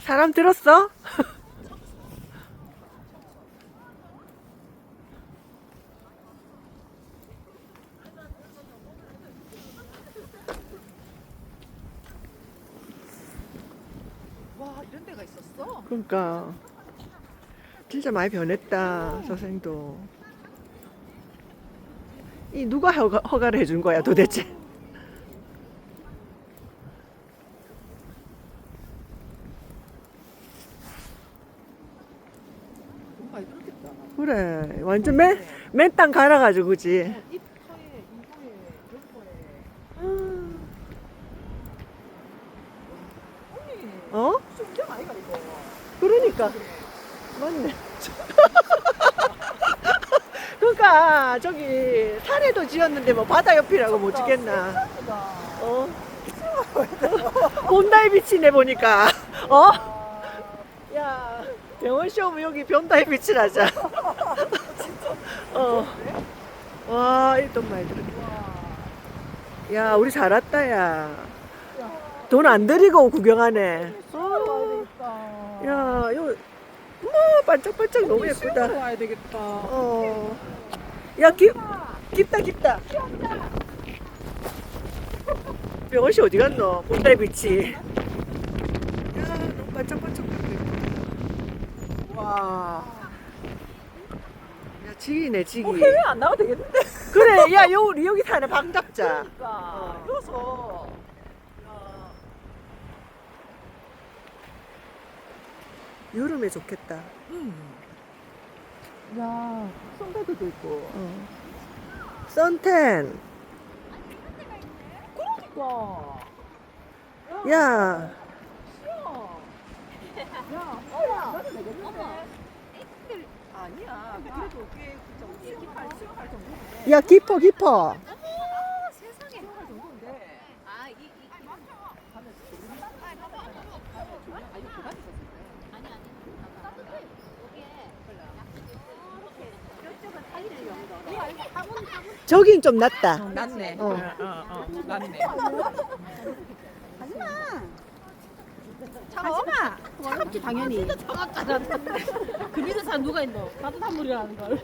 사람 들었어? 와 이런 데가 있었어? 그러니까 진짜 많이 변했다 서생도 이 누가 허가, 허가를 해준 거야 도대체 돈 많이 들었겠다. 그래 완전 맨, 맨땅 갈아가지고 그지 터에 이거에 언니 어? 수영 아이가 이거. 그러니까 맞네 그러니까 저기 산에도 지었는데 뭐 바다 옆이라고 못 짓겠나 어? 봄다이 비치네 보니까 어? 야 병원 시험은 여기 변다이 비치 하자 어. 와, 일돈 많이 들었다. 야, 우리 잘 왔다, 야. 돈 안 들이고 구경하네. 어. 야, 요, 뭐, 반짝반짝 너무 예쁘다. 와야 되겠다. 어. 야, 깊, 깊다, 깊다. 병원 씨 어디 갔노? 본다이 비치. 야, 너무 반짝반짝. 와. 야, 지기네, 지기. 뭐 해외 안 나와도 되겠는데? 그래, 야, 요, 우리 여기 사는 방 잡자. 그러니까. 여기서. 야. 여름에 좋겠다. 음. 야, 선베드도 있고. 어. 선텐. 그러니까. 야, 쉬워. 야, 어야. 나도 되겠는데. 아니야. 그래도 꽤 정도. 기팔, 수영할 정도인데. 야, 깊어, 깊어. 세상에. 수영할 정도인데. 아, 이, 이, 가면 모르겠다. 아, 이거 그만 있었을 때. 아니, 아니. 따뜻해. 이게 이쪽은 타이를 연거. 학원, 학원. 저긴 좀 낫다. 낫네. 어. 어, 어, 낫네. 차가워? 차갑지, 당연히. 진짜 차갑잖아. 그 밑에 사람 누가 있노? 따뜻한 물이라는 걸.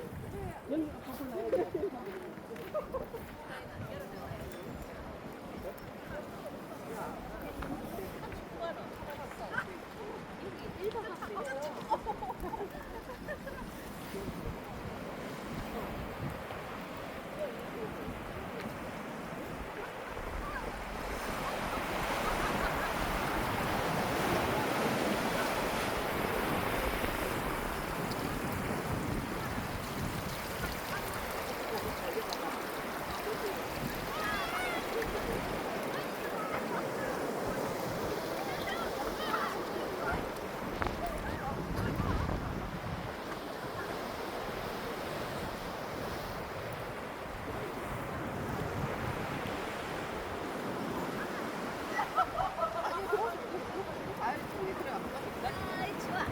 아이, 좋아.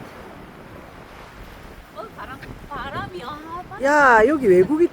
어, 바람, 바람이, 아, 야, 여기 외국이다.